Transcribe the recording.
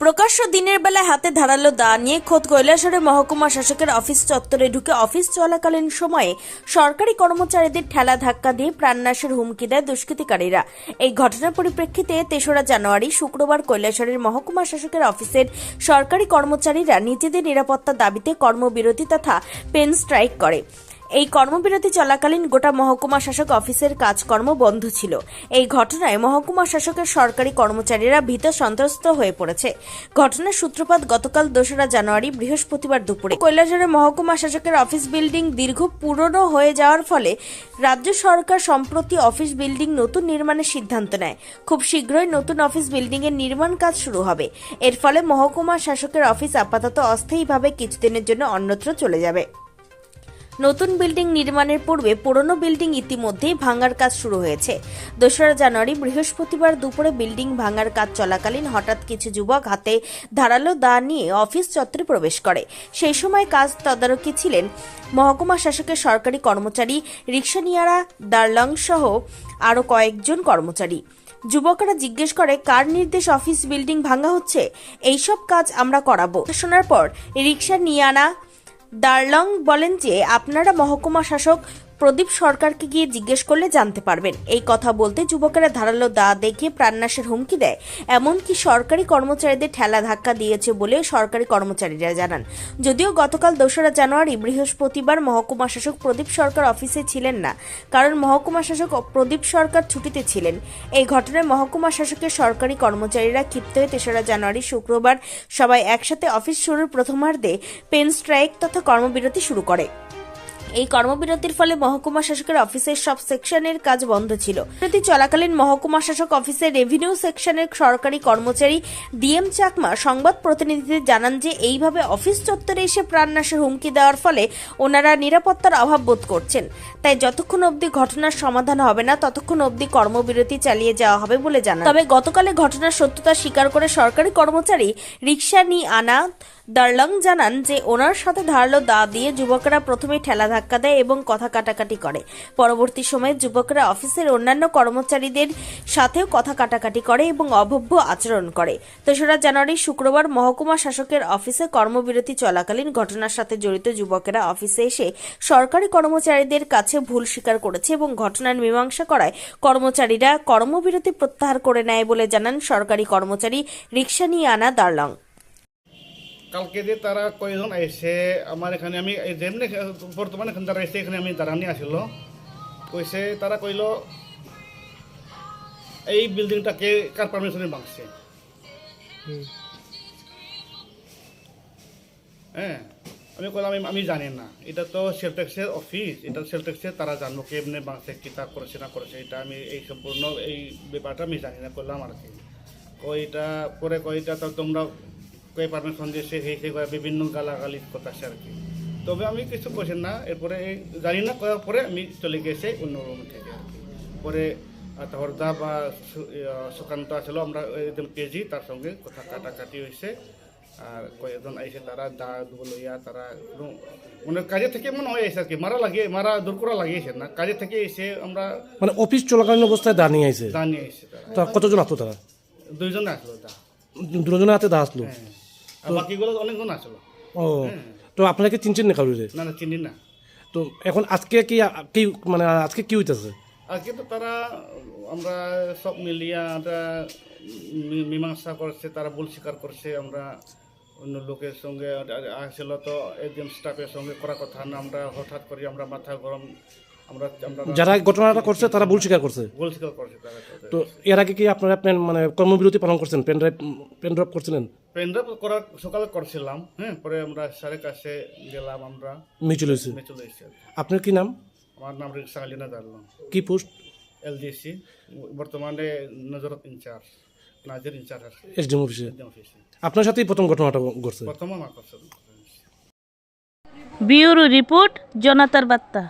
প্রকাশ্য দিনের বেলায় হাতে ধারালো দা নিয়ে খোদ কৈলাসহরে মহকুমা শাসকের অফিস চত্বরে ঢুকে অফিস চলাকালীন সময়ে সরকারি কর্মচারীদের ঠেলা ধাক্কা দিয়ে প্রাণনাশের হুমকি দেয় দুষ্কৃতিকারীরা। এই ঘটনার পরিপ্রেক্ষিতে তেসরা জানুয়ারি শুক্রবার কৈলাসহরের মহকুমা শাসকের অফিসের সরকারি কর্মচারীরা নিজেদের নিরাপত্তা দাবিতে কর্মবিরতি তথা পেন স্ট্রাইক করে। এই কর্মবিরতি চলাকালীন গোটা মহকুমা শাসক অফিসের কাজকর্ম বন্ধ ছিল। এই ঘটনায় মহকুমা শাসকের সরকারি কর্মচারীরা ভীত সন্ত্রস্ত হয়ে পড়েছে। ঘটনার সূত্রপাত গতকাল দোসরা জানুয়ারি বৃহস্পতিবার দুপুরে। কৈলাসহরের মহকুমা শাসকের অফিস বিল্ডিং দীর্ঘ পুরনো হয়ে যাওয়ার ফলে রাজ্য সরকার সম্প্রতি অফিস বিল্ডিং নতুন নির্মাণের সিদ্ধান্ত নেয়। খুব শীঘ্রই নতুন অফিস বিল্ডিং এর নির্মাণ কাজ শুরু হবে। এর ফলে মহকুমা শাসকের অফিস আপাতত অস্থায়ীভাবে কিছুদিনের জন্য অন্যত্র চলে যাবে। নতুন বিল্ডিং নির্মাণের পূর্বে পুরনো বিল্ডিং ইতিমধ্যেই ভাঙার কাজ শুরু হয়েছে। দোসরা জানুয়ারি বৃহস্পতিবার দুপুরে বিল্ডিং ভাঙার কাজ চলাকালীন হঠাৎ কিছু যুবক হাতে ধারালো দা নিয়ে অফিস চত্বরে প্রবেশ করে। সেই সময় কাজ তদারকি ছিলেন মহকুমা শাসকের সরকারি কর্মচারী রিক্সা রিক্সানিয়ারা দার্লং সহ আরও কয়েকজন কর্মচারী। যুবকরা জিজ্ঞেস করে, কার নির্দেশ অফিস বিল্ডিং ভাঙা হচ্ছে? এইসব কাজ আমরা করাবো। শোনার পর রিক্সা নিয়ে আনা দার্লং বলেন যে আপনারা মহকুমা শাসক প্রদীপ সরকারকে গিয়ে জিজ্ঞেস করলে জানতে পারবেন। এই কথা বলতে যুবকেরা ধারালো দা দেখিয়ে প্রাণনাশের হুমকি দেয়। এমনকি সরকারি কর্মচারীদের ঠেলা ধাক্কা দিয়েছে বলে সরকারি কর্মচারীরা জানান। যদিও গতকাল দোসরা জানুয়ারি বৃহস্পতিবার মহকুমা শাসক প্রদীপ সরকার অফিসে ছিলেন না, কারণ মহকুমা শাসক প্রদীপ সরকার ছুটিতে ছিলেন। এই ঘটনায় মহকুমা শাসকের সরকারি কর্মচারীরা ক্ষিপ্ত হয়ে তেসরা জানুয়ারি শুক্রবার সবাই একসাথে অফিস শুরুর প্রথমার্ধে পেন স্ট্রাইক তথা কর্মবিরতি শুরু করে। এই কর্মবিরতির ফলে মহকুমা শাসকের অফিসের সব সেকশনের কাজ বন্ধ ছিল। বিরতি চলাকালীন মহকুমা শাসক অফিসের রেভিনিউ সেকশনের সরকারি কর্মচারী ডিএম চাকমা সংবাদ প্রতিনিধিদের জানান যে, এইভাবে অফিস চত্বরে এসে প্রাণনাশের হুমকি দেওয়ার ফলে ওনারা নিরাপত্তার অভাব বোধ করছেন। তাই যতক্ষণ অবধি ঘটনার সমাধান হবে না, ততক্ষণ অবধি কর্মবিরতি চালিয়ে যাওয়া হবে বলে জানান। তবে গতকালে ঘটনার সত্যতা স্বীকার করে সরকারি কর্মচারী রিক্সা নিয়ে আনা দার্লং জানান যে ওনার সাথে ধারালো দা দিয়ে যুবকরা প্রথমে ঠেলা ধাক্কা দেয় এবং কথা কাটাকাটি করে। পরবর্তী সময়ে যুবকরা অফিসের অন্যান্য কর্মচারীদের সাথেও কথা কাটাকাটি করে এবং অভব্য আচরণ করে। তেসরা জানুয়ারি, শুক্রবার মহকুমা শাসকের অফিসে কর্মবিরতি চলাকালীন ঘটনার সাথে জড়িত যুবকেরা অফিসে এসে সরকারি কর্মচারীদের কাছে ভুল স্বীকার করেছে এবং ঘটনার মীমাংসা করায় কর্মচারীরা কর্মবিরতি প্রত্যাহার করে নেয় বলে জানান সরকারি কর্মচারী রিক্সা নিয়ে আনা দার্লং। কালকে যে তারা কয়জন এসে আমার এখানে আমি যেমনি বর্তমানে এখানে তারা এখানে আমি দাঁড়ানি আসিল কইছে তারা কইল এই বিল্ডিংটাকে কার পারমিশনে ভাঙছে? হ্যাঁ আমি কইলাম আমি- জানি না। এটা তো সেল ট্যাক্সের অফিস এটা সেল ট্যাক্সের তারা জানব কেমনে ভাঙছে কিতা করেছে না করেছে এটা আমি এই সম্পূর্ণ এই ব্যাপারটা আমি জানি না করলাম আর কি। কইটা পরে কইটা তো তোমরা কই পারমিশন দিয়েছে সেই সেই করে বিভিন্ন গালাগালি করতেছে আর কি। তবে আমি কিছু করছি না এরপরে জানি না করার পরে আমি চলে গেছি অন্য রুম থেকে পরে হরদা বা সুকান্ত আসলো আমরা একদম পেয়েছি তার সঙ্গে কথা কাটাকাটি হয়েছে আর কয়েকজন আইসে তারা দা লইয়া তারা মানে কাজে থেকে মনে হয় এসে আর কি। মারা লাগিয়ে মারা দূর করা লাগিয়েছে না। কাজে থেকে এসে আমরা মানে অফিস চলাকালীন অবস্থায় দা নিয়ে আইছে দা নিয়ে এসে তারা কতজন আসলো তারা দুইজন আসলো দা। দুজনের হাতে দা আসলো বাকিগুলো অনেকজন আসলো ও তো আপনারা কি চিনছেন না কারুরে? না না চিনি না। তো এখন আজকে কি কি মানে আজকে কি হইতেছে? আজকে তো তারা আমরা সব মিলিয়ে আমরা মীমাংসা করছে তারা ভুল স্বীকার করছে আমরা অন্য লোকের সঙ্গে আসছিল তো একজন স্টাফের সঙ্গে করা কথা না আমরা হঠাৎ করে আমরা মাথা গরম আমরা আমরা যারা ঘটনাটা করছে তারা ভুল স্বীকার করছে? ভুল স্বীকার করছে তারা। তো এর আগে কি আপনারা পেন মানে কর্মবিরতি পালন করছেন? পেন ড্রাইভ পেন ড্রপ করছিলেন? পেনড্রাইভ করার সকালে করছিলাম হ্যাঁ পরে আমরা স্যারের কাছে গেলাম আমরা। মিচুল হয়েছে? চলে এসেছি আপনার কি নাম? আমার নাম রিক্সা আলিনা দারলাম কি পোস্ট? এলডিসি বর্তমানে নজরত ইনচার্জ নাজির ইনচার্জ আছে। এসডিএম অফিসে? একদম অফিসে। আপনার সাথেই প্রথম ঘটনাটা ঘটছে। প্রথম আমার করছে ব্যুরো রিপোর্ট জনতার বার্তা।